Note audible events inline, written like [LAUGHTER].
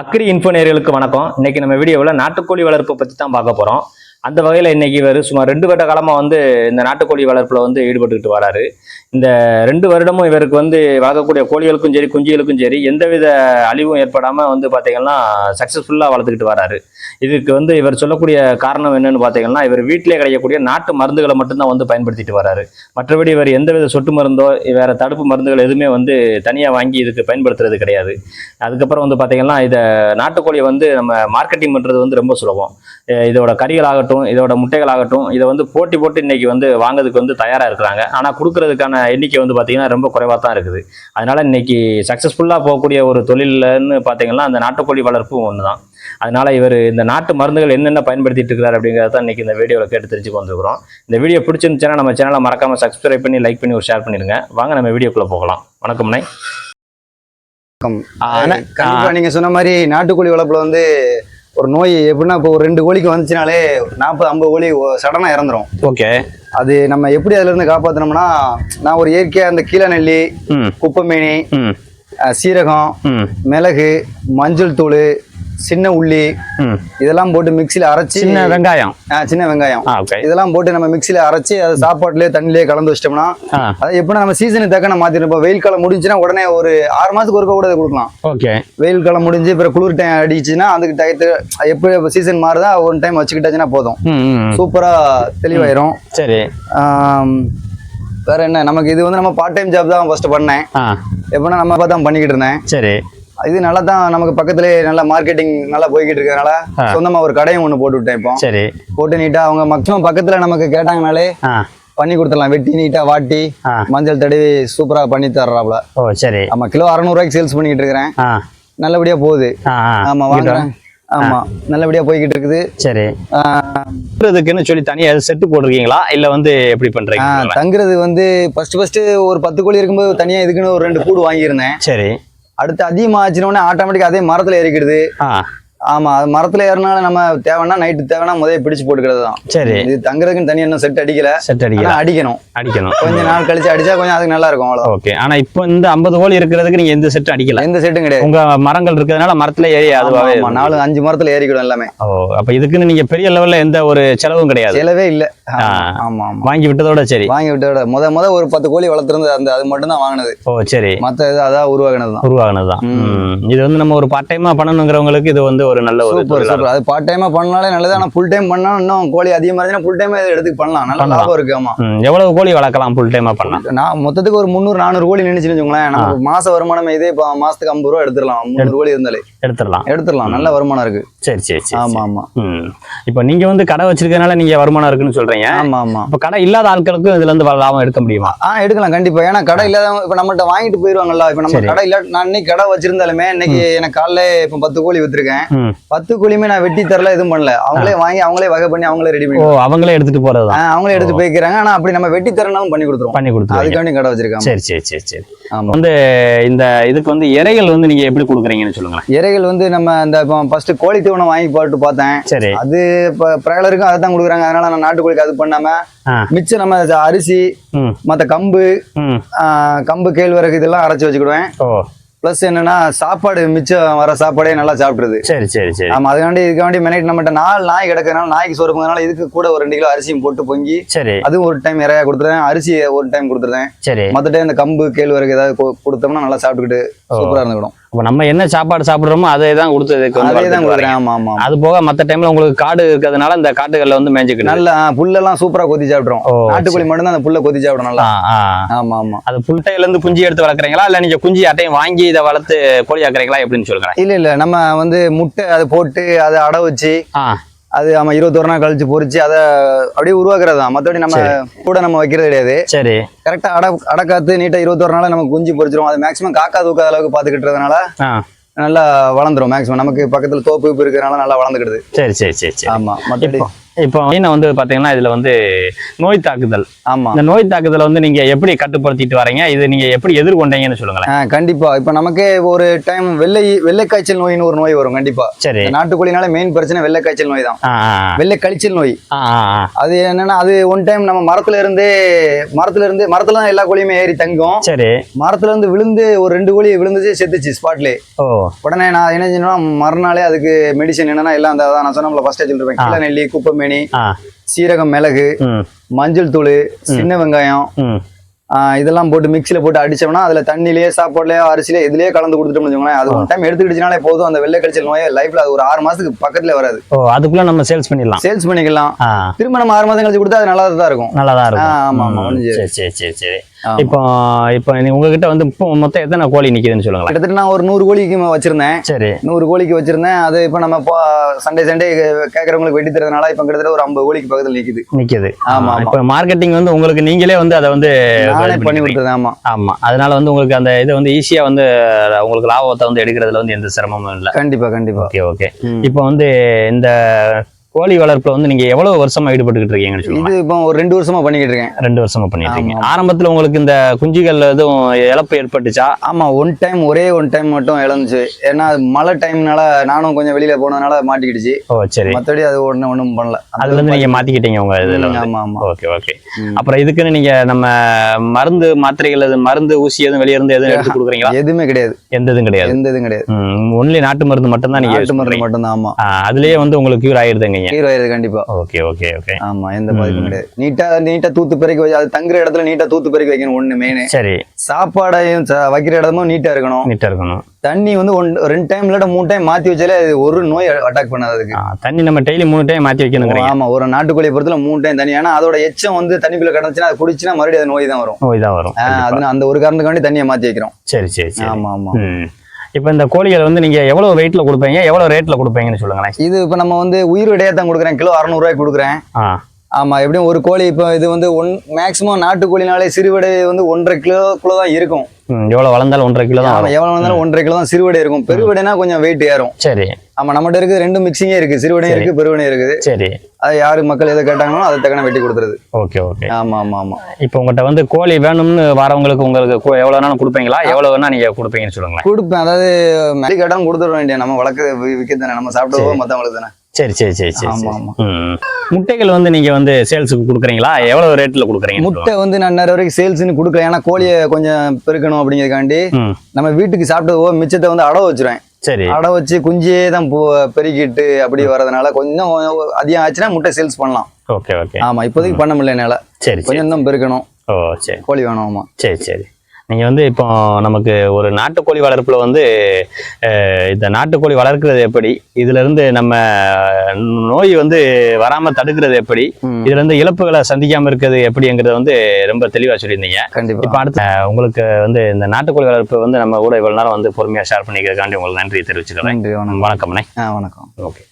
Agri info நேர்களுக்கு வணக்கம். இன்னைக்கு நம்ம வீடியோவில் நாட்டுக்கோழி வளர்ப்பு பற்றி தான் பார்க்க போகிறோம் அந்த வகையில் இன்றைக்கி இவர் சுமார் ரெண்டு வருட காலமாக வந்து இந்த நாட்டுக்கோழி வளர்ப்பில் வந்து ஈடுபட்டுக்கிட்டு வராரு. இந்த ரெண்டு வருடமும் இவருக்கு வந்து வளர்க்கக்கூடிய கோழிகளுக்கும் சரி குஞ்சுகளுக்கும் சரி எந்தவித அழிவும் ஏற்படாமல் வந்து பார்த்தீங்கன்னா சக்ஸஸ்ஃபுல்லாக வளர்த்துக்கிட்டு வராரு. இதுக்கு வந்து இவர் சொல்லக்கூடிய காரணம் என்னென்னு பார்த்தீங்கன்னா இவர் வீட்டிலே கிடைக்கக்கூடிய நாட்டு மருந்துகளை மட்டும்தான் வந்து பயன்படுத்திட்டு வராரு. மற்றபடி இவர் எந்தவித சொட்டு மருந்தோ வேறு தடுப்பு மருந்துகள் எதுவுமே வந்து தனியாக வாங்கி இதுக்கு பயன்படுத்துறது கிடையாது. அதுக்கப்புறம் வந்து பார்த்தீங்கன்னா இதை நாட்டுக்கோழியை வந்து நம்ம மார்க்கெட்டிங் பண்ணுறது வந்து ரொம்ப சுலபம். இதோட கறிகளாகட்டும் இதோட முட்டைகளாகட்டும் இதை வந்து போட்டி போட்டு இன்னைக்கு வந்து வாங்குறதுக்கு வந்து தயாராக இருக்கிறாங்க. ஆனால் கொடுக்கறதுக்கான எண்ணிக்கை வந்து பார்த்தீங்கன்னா ரொம்ப குறைவாக தான் இருக்குது. அதனால இன்னைக்கு சக்ஸஸ்ஃபுல்லாக போகக்கூடிய ஒரு தொழில்னு பார்த்தீங்கன்னா அந்த நாட்டுக்கோழி வளர்ப்பு ஒன்று தான் அதனால இவர் இந்த நாட்டு மருந்துகள் என்னென்ன பயன்படுத்திட்டு இருக்கிறார் அப்படிங்கிறத தான் இன்னைக்கு இந்த வீடியோவில் கேட்டு தெரிஞ்சுக்க வந்திருக்கிறோம். இந்த வீடியோ பிடிச்சிருந்துச்சுன்னா நம்ம சேனலை மறக்காம சப்ஸ்கிரைப் பண்ணி லைக் பண்ணி ஒரு ஷேர் பண்ணிடுங்க. வாங்க நம்ம வீடியோக்குள்ள போகலாம். வணக்கம் நை நீங்க சொன்ன மாதிரி நாட்டுக்கோழி வளர்ப்புல வந்து ஒரு நோய் எப்படின்னா இப்போ ஒரு ரெண்டு கோழிக்கு வந்துச்சுனாலே நாற்பது ஐம்பது கோழி சடனா இறந்துரும். ஓகே. அது நம்ம எப்படி அதுல இருந்து நான் ஒரு இயற்கையா அந்த கீழ நெல்லி குப்பைமேனி சீரகம் மிளகு மஞ்சள் தூள் சின்ன உள்ளி இதெல்லாம் போட்டு மிக்சியில அரைச்சி சின்ன வெங்காயம். சின்ன வெங்காயம். இதெல்லாம் போட்டு நம்ம மிக்சியில அரைச்சி அது சாப்பாட்டுலயே தண்ணிலேயே கலந்து வச்சிட்டோம்னா அது எப்படின்னா நம்ம சீசனுக்கு தக்க நம்ம மாத்திருப்போம் இப்போ வெயில் காலம் முடிஞ்சுன்னா உடனே ஒரு ஆறு மாசத்துக்கு ஒருக்க கூட கொடுக்கலாம். ஓகே. வெயில் காலம் முடிஞ்சு அப்புறம் குளிர் டைம் அடிச்சுன்னா அதுக்கு டயத்து எப்படி சீசன் மாறுதா ஒன் டைம் வச்சுக்கிட்டாச்சுன்னா போதும். ம் ம் சூப்பரா தெளிவாயிரும். சரி. வேற என்ன? நமக்கு இது வந்து நம்ம பார்ட் டைம் ஜாப் தான் ஃபர்ஸ்ட் பண்ணேன். எப்படின்னா நம்ம தான் பண்ணிக்கிட்டு இருந்தேன். சரி. இது நல்லா தான் நமக்கு பக்கத்துலேயே நல்லா மார்க்கெட்டிங் நல்லா போய்கிட்டு இருக்கறனால. சொந்தமா ஒரு கடையும் ஒன்று போட்டு விட்டேன் இப்போ. சரி. போட்டு நீட்டா அவங்க மேக்ஸிமம் பக்கத்துல நமக்கு கேட்டாங்கனாலே பண்ணி கொடுத்துடலாம். வெட்டி நீட்டா வாட்டி மஞ்சள் தடவி சூப்பரா பண்ணி தர்றாப்ல ஓ சரி. ஆமா கிலோ அறநூறுவாய்க்கு சேல்ஸ் பண்ணிக்கிட்டு இருக்கிறேன். நல்லபடியா போகுது. ஆமா வாங்குறேன். ஆமா நல்லபடியா போய்கிட்டு இருக்குது. சரி. ஆஹ் இதுக்குன்னு சொல்லி தனியா செட்டு போட்டிருக்கீங்களா? இல்ல வந்து எப்படி பண்றீங்க தங்குறது வந்து ஃபர்ஸ்ட் ஃபர்ஸ்ட் ஒரு பத்து கோழி இருக்கும்போது தனியா இதுக்குன்னு ஒரு ரெண்டு கூடு வாங்கியிருந்தேன். சரி. அடுத்து அதிகமாக ஆச்சுனோடனே ஆட்டோமேட்டிக்காக அதே மரத்தில் ஏறிக்கிடுது. ஆ. ஆமா அது மரத்துல ஏறினால நம்ம தேவைன்னா நைட்டு தேவைன்னா முதல்ல பிடிச்சு போட்டுக்கிறது தான் சரி. இது தங்குறதுக்குன்னு தனியா இன்னும் செட் அடிக்கல. செட் ஆனா அடிக்கலாம் அடிக்கணும். அடிக்கணும். கொஞ்ச நாள் கழிச்சு அடிச்சா கொஞ்சம் அதுக்கு நல்லா இருக்கும் அவ்வளோ ஓகே ஆனா இப்போ இந்த 50 கோழி இருக்கிறதுக்கு நீங்க எந்த செட் அடிக்கல? எந்த செட்டும் கிடையாது. உங்க மரங்கள் இருக்கிறதுனால மரத்துல ஏறி அதுவாவே நாலு அஞ்சு மரத்துல ஏறிக்கிடும் எல்லாமே. ஓ அப்ப இதுக்குன்னு நீங்க பெரிய லெவல்ல எந்த ஒரு செலவும் கிடையாது. செலவே இல்ல. ஆமா, வாங்கி விட்டதோட சரி. வாங்கி விட்டோட முத முத ஒரு பத்து கோழி வளர்த்துருந்தது அந்த அது மட்டும் தான் வாங்கினது. ஓ சரி. மத்த இது அதான் உருவாகினது தான் உருவாகினதுதான் ம். ம். இது வந்து நம்ம ஒரு பார்ட் டைமா பண்ணணுங்கிறவங்களுக்கு இது வந்து ஒரு நல்ல ஒரு சூப்பர் சூப்பர். அது பார்ட் டைமா பண்ணாலே நல்லது. ஆனா ஃபுல் டைம் பண்ணா இன்னும் கோழி அதிகமா இருந்துச்சுன்னா ஃபுல் டைம் எடுத்து பண்ணலாம். நல்ல. லாபம் இருக்கு ஆமா. எவ்வளவு கோழி வளர்க்கலாம் ஃபுல் டைமா பண்ணலாம் நான் மொத்தத்துக்கு ஒரு முந்நூறு நானூறு கோழி நினைச்சுன்னு வச்சுக்கோங்களேன். நமக்கு மாச வருமானம் இதே இப்போ மாசத்துக்கு ஐம்பது ரூபா எடுத்துடலாம். முந்நூறு கோழி இருந்தாலே. எடுத்துடலாம். எடுத்துடலாம். நல்ல வருமானம் இருக்கு. சரி சரி சரி ஆமா. ஆமா. இப்போ நீங்க வந்து கடை வச்சிருக்கனால நீங்க வருமானம் இருக்குன்னு சொல்றீங்க. ஆமா ஆமா. இப்ப கடை இல்லாத ஆட்களுக்கும் இதுல இருந்து லாபம் எடுக்க முடியுமா? ஆ எடுக்கலாம் கண்டிப்பா. ஏன்னா கடை இல்லாதவங்க இப்ப நம்மள்ட்ட வாங்கிட்டு போயிருவாங்கல்ல. இப்ப நம்ம. கடை இல்ல நான் இன்னைக்கு கடை வச்சிருந்தாலுமே இன்னைக்கு எனக்கு காலைல இப்ப பத்து கோழி வித்துருக்கேன். பத்து கோழியுமே நான் வெட்டி தரல எதுவும் பண்ணல. அவங்களே வாங்கி அவங்களே வகை பண்ணி அவங்களே ரெடி பண்ணி அவங்களே எடுத்துட்டு போறதுதான் ஆ, அவங்களே எடுத்து போய்க்கிறாங்க. ஆனா அப்படி நம்ம வெட்டி தரனாலும் பண்ணி கொடுத்துருவோம். பண்ணி கொடுத்துருவீங்க. அதுக்காண்டி கடை வச்சிருக்காங்க. சரி சரி சரி சரி. வந்து இந்த இதுக்கு வந்து இறைகள் வந்து நீங்க எப்படி கொடுக்குறீங்கன்னு சொல்லுங்களேன். இறைகள் வந்து நம்ம இந்த ஃபர்ஸ்ட் கோழி தீவனம் வாங்கி போட்டு பார்த்தேன். சரி. அது இப்போ பிராய்லருக்கும் அதை தான் கொடுக்குறாங்க. அதனால நான் நாட்டுக்கோழிக்கு அது பண்ணாம. மிச்சம் நம்ம அரிசி ம். மற்ற கம்பு கம்பு கேழ்வரகு இதெல்லாம் அரைச்சி வச்சுக்கிடுவேன். ப்ளஸ் என்னன்னா சாப்பாடு மிச்சம் வர சாப்பாடே நல்லா சாப்பிட்ருது சரி சரி சரி. ஆமா அதுக்காண்டி இதுக்காண்டி மெனேட் நம்மகிட்ட நாலு நாய் கிடக்கிறதுனால நாய்க்கு சோறு போகிறதுனால இதுக்கு கூட ஒரு ரெண்டு கிலோ அரிசியும் போட்டு பொங்கி சரி. அதுவும் ஒரு டைம் இறையா கொடுத்துருந்தேன் அரிசி ஒரு டைம் கொடுத்துருந்தேன் சரி. மற்ற டைம் இந்த கம்பு கேழ்வரகு ஏதாவது கொடுத்தோம்னா நல்லா சாப்பிட்டுக்கிட்டு. சூப்பரா இருந்துக்கிடும். அப்ப நம்ம என்ன சாப்பாடு சாப்பிடுறோமோ அதே தான் கொடுத்து அதே தான். கொடுக்குறேன். ஆமா ஆமா அது போக மத்த டைம்ல உங்களுக்கு காடு இருக்கிறதுனால இந்த காட்டுகள்ல வந்து மேய்ஞ்சுக்கணும் நல்ல புல்லெல்லாம் சூப்பரா கொத்தி சாப்பிட்றோம் நாட்டுக்கோழி மட்டும்தான் அந்த புல்லை கொத்தி சாப்பிடும் நல்லா. ஆ, ஆ. ஆமா ஆமா அது புல்ட்டையில இருந்து குஞ்சு எடுத்து வளர்க்குறீங்களா? இல்ல நீங்க குஞ்சு அட்டையும் வாங்கி இதை வளர்த்து கோழி ஆக்குறீங்களா? எப்படின்னு சொல்லுங்க. இல்ல இல்ல. நம்ம வந்து முட்டை அதை போட்டு அதை அடை வச்சு அது நம்ம இருபத்தொரு நாள் கழிச்சு பொரிச்சு அதை அப்படியே உருவாக்குறது தான் மற்றபடி நம்ம கூட நம்ம வைக்கிறது கிடையாது. சரி. கரெக்டா அடை அடை காத்து நீட்டா இருபத்தொரு நாள் நம்ம குஞ்சு பொரிச்சிரும் அது மேக்ஸிமம் காக்கா தூக்காத அளவுக்கு பாத்துக்கிட்டதுனால ஆ. நல்லா வளர்ந்துரும். மேக்ஸிமம் நமக்கு பக்கத்துல தோப்பு இருக்கிறதுனால நல்லா வளர்ந்துக்கிடுது. சரி சரி சரி சரி. ஆமா. மற்றபடி இப்போ மீனை வந்து பாத்தீங்கன்னா இதுல வந்து நோய் தாக்குதல். ஆமா. இந்த நோய் தாக்குதலை வந்து நீங்க எப்படி கட்டுப்படுத்திட்டு வரீங்க? இது நீங்க எப்படி எதிர்கொண்டீங்கன்னு சொல்லுங்களேன். ஆ, கண்டிப்பா. இப்ப நமக்கே ஒரு டைம் வெள்ளை வெள்ளை காய்ச்சல் நோயின்னு ஒரு நோய் வரும் கண்டிப்பா. சரி. நாட்டுக்கோழினால மெயின் பிரச்சனை வெள்ளை காய்ச்சல் நோய் தான். வெள்ளை கழிச்சல் நோய். அது என்னன்னா அது ஒன் டைம் நம்ம மரத்துல இருந்தே மரத்துல இருந்து மரத்துல தான் எல்லா கோழியுமே ஏறி தங்கும். சரி. மரத்துல இருந்து விழுந்து ஒரு ரெண்டு கோழி விழுந்துச்சு செத்துச்சு ஸ்பாட்லே ஓ. உடனே நான் என்ன செஞ்சேன்னா மறுநாளே அதுக்கு மெடிசன் என்னன்னா எல்லாம் அந்த நான் சொன்னோம்ல ஃபர்ஸ்டே சொல்லிருப்பேன். கீழ நெல்லி குப்பைமேனி ஆ. சீரகம் மிளகு மஞ்சள் தூள் சின்ன வெங்காயம் இதெல்லாம் போட்டு மிக்ஸில போட்டு அடிச்சோம்னா அதுல தண்ணிலேயே சாப்பாடுலயோ அரிசியிலே இதுலயே கலந்து கொடுத்துட்டோம்னு வச்சுக்கோங்களேன் அது ஒன் டைம் எடுத்துக்கிடுச்சுனாலே போதும். அந்த வெள்ளை கழிச்சல் நோயை லைஃப்ல அது ஒரு ஆறு மாசத்துக்கு பக்கத்துல வராது. ஓ அதுக்குள்ள நம்ம சேல்ஸ் பண்ணிடலாம். சேல்ஸ் பண்ணிக்கலாம். திரும்ப நம்ம ஆறு மாசம் கழிச்சு கொடுத்தா அது நல்லா தான் இருக்கும். நல்லா தான் இருக்கும் ஆமா ஆமா சரி சரி சரி. இப்போ இப்போ உங்ககிட்ட வந்து இப்போ மொத்தம் எத்தனை கோழி நிக்குதுன்னு சொல்லுங்களேன்? கிட்டத்தட்ட நான் ஒரு நூறு கோழிக்கு வச்சிருந்தேன். சரி. நூறு கோழிக்கு வச்சிருந்தேன். அது இப்போ நம்ம இப்போ சண்டே சண்டே கேட்கறவங்களுக்கு வெட்டி தரதுனால இப்போ கிட்டத்தட்ட ஒரு ஐம்பது கோழிக்கு பக்கத்துல நிக்குது. நிக்குது. ஆமா. இப்போ மார்க்கெட்டிங் வந்து உங்களுக்கு நீங்களே வந்து அதை வந்து பண்ணி. கொடுத்தது ஆமா. ஆமா. அதனால வந்து உங்களுக்கு அந்த இது வந்து ஈஸியா வந்து உங்களுக்கு லாபத்தை வந்து எடுக்கிறதுல வந்து எந்த சிரமமும் இல்லை. கண்டிப்பா கண்டிப்பா. Okay okay. இப்போ வந்து இந்த கோழி வளர்ப்புல வந்து நீங்க எவ்வளவு வருஷமா ஈடுபட்டுக்கிட்டு இருக்கீங்கன்னு சொல்லுங்க. இது இப்போ ஒரு ரெண்டு வருஷமா பண்ணிக்கிட்டு இருக்கேன் ரெண்டு வருஷமா பண்ணிட்டு இருக்கீங்க. ஆரம்பத்துல உங்களுக்கு இந்த குஞ்சுகள் எதுவும் இழப்பு ஏற்பட்டுச்சா? ஆமா ஒன் டைம் ஒரே ஒன் டைம் மட்டும் இழந்துச்சு. ஏன்னா அது மழை டைம்னால நானும் கொஞ்சம் வெளியில போனதுனால மாட்டிக்கிடுச்சு. ஓ சரி. மத்தபடி அது ஒண்ணு ஒண்ணும் பண்ணல. அதுல இருந்து நீங்க மாத்திக்கிட்டீங்க உங்க இதுல ஆமா ஆமா. Okay okay. அப்புறம் இதுக்குன்னு நீங்க நம்ம மருந்து மாத்திரைகள் எதுவும் மருந்து ஊசி எதுவும் வெளிய இருந்து எதுவும் எடுத்து கொடுக்குறீங்களா? [LAUGHS] எதுவுமே கிடையாது. எந்த இதுவும் கிடையாது. எந்த இதுவும் கிடையாது. ஒன்லி நாட்டு மருந்து மட்டும் தான் நீங்க நாட்டு மருந்து. மட்டும் தான் ஆமா. அதுலயே வந்து உங்களுக்கு கியூர் ஆயிருதுங்க ஹீரோ ஆயிருது கண்டிப்பா. ஓகே ஓகே ஓகே ஆமா எந்த பாதிப்பும் கிடையாது. நீட்டா நீட்டா தூத்து பெருக்கி வச்சு அது தங்குற இடத்துல நீட்டா தூத்து பெருக்கி வைக்கணும் ஒண்ணு மெயின் சரி. சாப்பாடையும் வைக்கிற இடமும் நீட்டா இருக்கணும். நீட்டா இருக்கணும். தண்ணி வந்து ஒன் ரெண்டு டைம் இல்லாட்ட மூணு டைம் மாத்தி வச்சாலே அது ஒரு நோய் அட்டாக் பண்ணாது அதுக்கு. ஆ, தண்ணி நம்ம டெய்லி மூணு டைம் மாத்தி வைக்கணுங்கிறீங்க. ஆமா ஒரு நாட்டுக்கோழியை பொறுத்தல மூணு டைம் தண்ணி. ஏன்னா அதோட எச்சம் வந்து தண்ணிக்குள்ள கிடந்துச்சுன்னா அது குடிச்சுன்னா மறுபடியும் அது நோய் தான் வரும். ஓ இதா வரும் அந்த ஒரு காரணத்துக்காண்டி தண்ணியை மாத்தி வைக்கிறோம். சரி சரி ஆமா ஆமா. இப்போ இந்த கோழிகள் வந்து நீங்க எவ்வளவு வெயிட்ல கொடுப்பீங்க? எவ்வளவு ரேட்ல கொடுப்பீங்கன்னு சொல்லுங்களேன். இது இப்ப நம்ம வந்து உயிர் விடையா தான் கொடுக்குறேன். கிலோ அறநூறுவாய்க்கு கொடுக்குறேன். ஆ. ஆமா எப்படியும் ஒரு கோழி இப்போ இது வந்து ஒன் மேக்ஸிமம் நாட்டுக்கோழினாலே சிறுவிடை வந்து ஒன்றரை கிலோக்குள்ள தான் இருக்கும். ம், எவ்வளவு வளர்ந்தாலும் ஒன்றரை கிலோ தான் எவ்வளவு வந்தாலும் ஒன்றரை கிலோ தான் சிறுவிடை இருக்கும். பெருவிடைனா கொஞ்சம் வெயிட் ஏறும். சரி. ஆமா நம்மகிட்ட இருக்குது ரெண்டு மிக்சிங்கே இருக்கு சிறுவிடையும் சரி. இருக்கு பெருவிடையும் இருக்குது. சரி. அது யாரு மக்கள் எதை கேட்டாங்களோ அதை தக்கன வெட்டி கொடுத்துருது. Okay okay. ஆமா ஆமா ஆமா. இப்போ உங்கள்கிட்ட வந்து கோழி வேணும்னு வரவங்களுக்கு உங்களுக்கு எவ்வளவு வேணாலும் கொடுப்பீங்களா? எவ்வளவு வேணா நீங்க கொடுப்பீங்கன்னு சொல்லுங்களேன். கொடுப்பேன். அதாவது மெடி கேட்டாலும் கொடுத்துட வேண்டிய நம்ம வளர்க்க விற்க தானே நம்ம சாப்பிடுவோம் மத்தவங்களுக்கு தானே. சரி சரி சரி சரி ஆமா. ஆமா. முட்டைகள் வந்து நீங்க வந்து சேல்ஸுக்கு கொடுக்குறீங்களா? எவ்வளவு ரேட்ல கொடுக்குறீங்க முட்டை வந்து நான் நிறைய வரைக்கும் சேல்ஸ்னு கொடுக்கல. ஏன்னா கோழியை கொஞ்சம் பெருக்கணும் அப்படிங்கிறதுக்காண்டி நம்ம வீட்டுக்கு சாப்பிட்டதோ மிச்சத்தை வந்து அடவு வச்சிருவேன். சரி. அடை வச்சு குஞ்சியே தான் பூ பெருக்கிட்டு அப்படி வர்றதுனால கொஞ்சம் அதிகம் ஆச்சுன்னா முட்டை சேல்ஸ் பண்ணலாம். Okay okay. ஆமா இப்போதைக்கு பண்ண முடியல என்னால. சரி சரி கொஞ்சம் தான் பெருக்கணும். ஓ சரி. கோழி வேணும் ஆமா. சரி சரி. நீங்கள் வந்து இப்போ நமக்கு ஒரு நாட்டுக்கோழி வளர்ப்புல வந்து இந்த நாட்டுக்கோழி வளர்க்கிறது எப்படி? இதுல இருந்து நம்ம நோய் வந்து வராம தடுக்கிறது எப்படி? ம். இதுல இருந்து இழப்புகளை சந்திக்காம இருக்கிறது எப்படிங்கிறத வந்து ரொம்ப தெளிவா சொல்லியிருந்தீங்க. கண்டிப்பா. இப்போ அடுத்து உங்களுக்கு வந்து இந்த நாட்டுக்கோழி வளர்ப்பு வந்து நம்ம கூட இவ்வளவு நேரம் வந்து பொறுமையா ஷேர் பண்ணிக்கிறதுக்காண்டி உங்களுக்கு நன்றி தெரிவிச்சுக்கிறேன் வணக்கம்ண்ணே. ஆ வணக்கம். ஓகே.